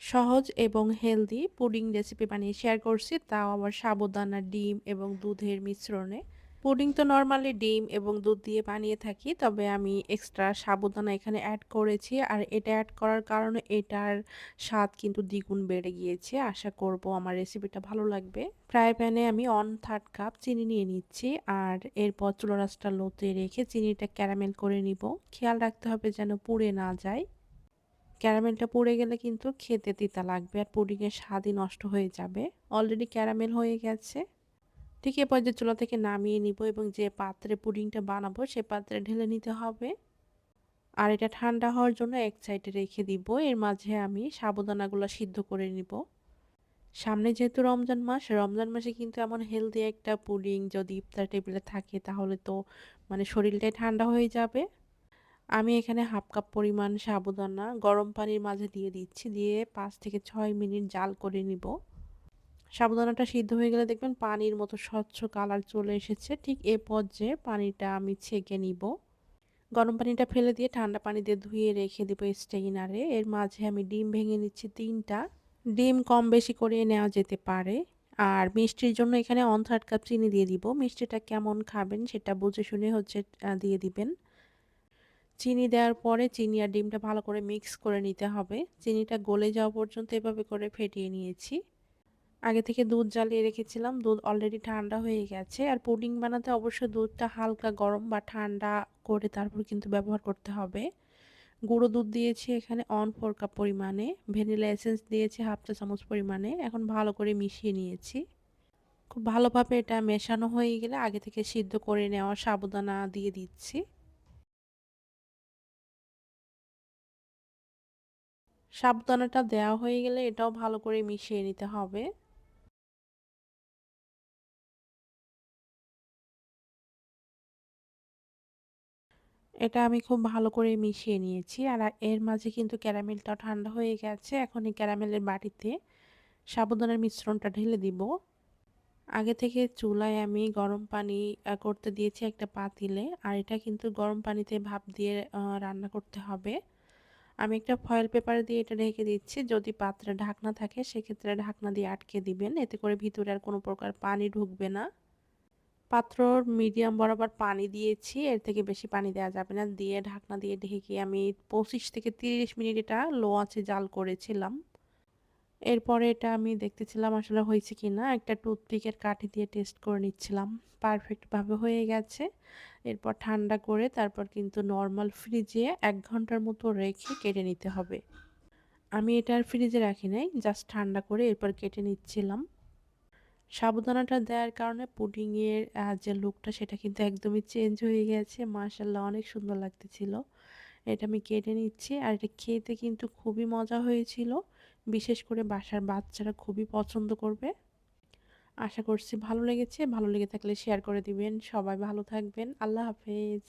সহজ এবং healthy pudding recipe বানিয়ে শেয়ার করছি। তাও আবার সাবুদানা, ডিম এবং দুধের মিশ্রণে। পুডিং তো নর্মালি ডিম এবং দুধ দিয়ে বানিয়ে থাকি, তবে আমি এক্সট্রা সাবুদানা এখানে অ্যাড করেছি। আর এটা অ্যাড করার কারণে এটার স্বাদ কিন্তু দ্বিগুণ বেড়ে গিয়েছে। আশা করব আমার রেসিপিটা ভালো লাগবে। ফ্রাই প্যানে আমি অন থার্ড কাপ চিনি নিয়ে নিচ্ছি। আর এরপর চুলোরাসটা লোতে রেখে চিনিটা ক্যারামেল করে নিব। খেয়াল রাখতে হবে যেন পুড়ে না যায়। ক্যারামেলটা পড়ে গেলে কিন্তু খেতে তিতা লাগবে আর পুডিংয়ের স্বাদই নষ্ট হয়ে যাবে। অলরেডি ক্যারামেল হয়ে গেছে। ঠিক এ পর্যায়ে চুলা থেকে নামিয়ে নিব এবং যে পাত্রে পুডিংটা বানাবো সে পাত্রে ঢেলে নিতে হবে। আর এটা ঠান্ডা হওয়ার জন্য এক সাইডে রেখে দিব। এর মাঝে আমি সাবুদানাগুলো সিদ্ধ করে নিব। সামনে যেহেতু রমজান মাস, রমজান মাসে কিন্তু এমন হেলদি একটা পুডিং যদি ইফতার টেবিলে থাকে তাহলে তো মানে শরীরটাই ঠান্ডা হয়ে যাবে। আমি এখানে হাফ কাপ পরিমাণ সাবুদানা গরম পানির মাঝে দিয়ে দিচ্ছি, দিয়ে পাঁচ থেকে ছয় মিনিট জাল করে নিব। সাবুদানাটা সিদ্ধ হয়ে গেলে দেখবেন পানির মতো স্বচ্ছ কালার চলে এসেছে, ঠিক এ পর্যায়ে পানিটা আমি ছেঁকে নিব। গরম পানিটা ফেলে দিয়ে ঠান্ডা পানি দিয়ে ধুয়ে রেখে দেবো স্টেইনারে এর মাঝে আমি ডিম ভেঙে নিচ্ছি তিনটা। ডিম কম বেশি করে নেওয়া যেতে পারে। আর মিষ্টির জন্য এখানে অন থার্ড কাপ চিনি দিয়ে দিব, মিষ্টিটা কেমন খাবেন সেটা বুঝে শুনে হচ্ছে দিয়ে দিবেন। চিনি দেওয়ার পরে চিনি আর ডিমটা ভালো করে মিক্স করে নিতে হবে। চিনিটা গলে যাওয়া পর্যন্ত এভাবে করে ফেটিয়ে নিয়েছি। আগে থেকে দুধ জ্বালিয়ে রেখেছিলাম, দুধ অলরেডি ঠান্ডা হয়ে গেছে। আর পুডিং বানাতে অবশ্যই দুধটা হালকা গরম বা ঠান্ডা করে তারপর কিন্তু ব্যবহার করতে হবে। গুঁড়ো দুধ দিয়েছি এখানে অন ফোর কাপ পরিমাণে ভ্যানিলা এসেন্স দিয়েছি হাফ চা চামচ পরিমাণে, এখন ভালো করে মিশিয়ে নিয়েছি। খুব ভালোভাবে এটা মেশানো হয়ে গেলে আগে থেকে সিদ্ধ করে নেওয়া সাবুদানা দিয়ে দিচ্ছি। সাবুদানাটা দেওয়া হয়ে গেলে এটাও ভালো করে মিশিয়ে নিতে হবে। এটা আমি খুব ভালো করে মিশিয়ে নিয়েছি। আর এর মাঝে কিন্তু ক্যারামেলটা ঠান্ডা হয়ে গেছে। এখন এই ক্যারামেলের বাটিতে সাবুদানার মিশ্রণটা ঢেলে দিব। আগে থেকে চুলায় আমি গরম পানি করতে দিয়েছি একটা পাতিলে। আর এটা কিন্তু গরম পানিতে ভাপ দিয়ে রান্না করতে হবে। আমি একটা ফয়েল পেপার দিয়ে এটা ঢেকে দিচ্ছি। যদি পাত্রে ঢাকনা থাকে, সেক্ষেত্রে ঢাকনা দিয়ে আটকে দিবেন। এতে করে ভিতরে আর কোনো প্রকার পানি ঢুকবে না। পাত্রর মিডিয়াম বরাবর পানি দিয়েছি। এর থেকে বেশি পানি দেওয়া যাবে না। দিয়ে ঢাকনা দিয়ে ঢেকে আমি পঁচিশ থেকে তিরিশ মিনিট এটা লো আছে জাল করেছিলাম। এরপরে এটা আমি দেখতেছিলাম আসলে হয়েছে কি না একটা টুথপিকের কাঠি দিয়ে টেস্ট করে নিচ্ছিলাম। পারফেক্টভাবে হয়ে গেছে। এরপর ঠান্ডা করে তারপর কিন্তু নর্মাল ফ্রিজে এক ঘণ্টার মতো রেখে কেটে নিতে হবে। আমি এটা আর ফ্রিজে রাখি নাই, জাস্ট ঠান্ডা করে এরপর কেটে নিচ্ছিলাম। সাবুদানাটা দেওয়ার কারণে পুডিংয়ের যে লুকটা সেটা কিন্তু একদমই চেঞ্জ হয়ে গেছে। মার্শাল্লাহ অনেক সুন্দর লাগতেছিল। এটা আমি কেটে নিচ্ছি। আর এটা খেতে কিন্তু খুবই মজা হয়েছিল। বিশেষ করে বাসার বাচ্চারা খুবই পছন্দ করবে। আশা করছি ভালো লেগেছে, ভালো লেগে থাকলে শেয়ার করে দিবেন। সবাই ভালো থাকবেন। আল্লাহ হাফেজ।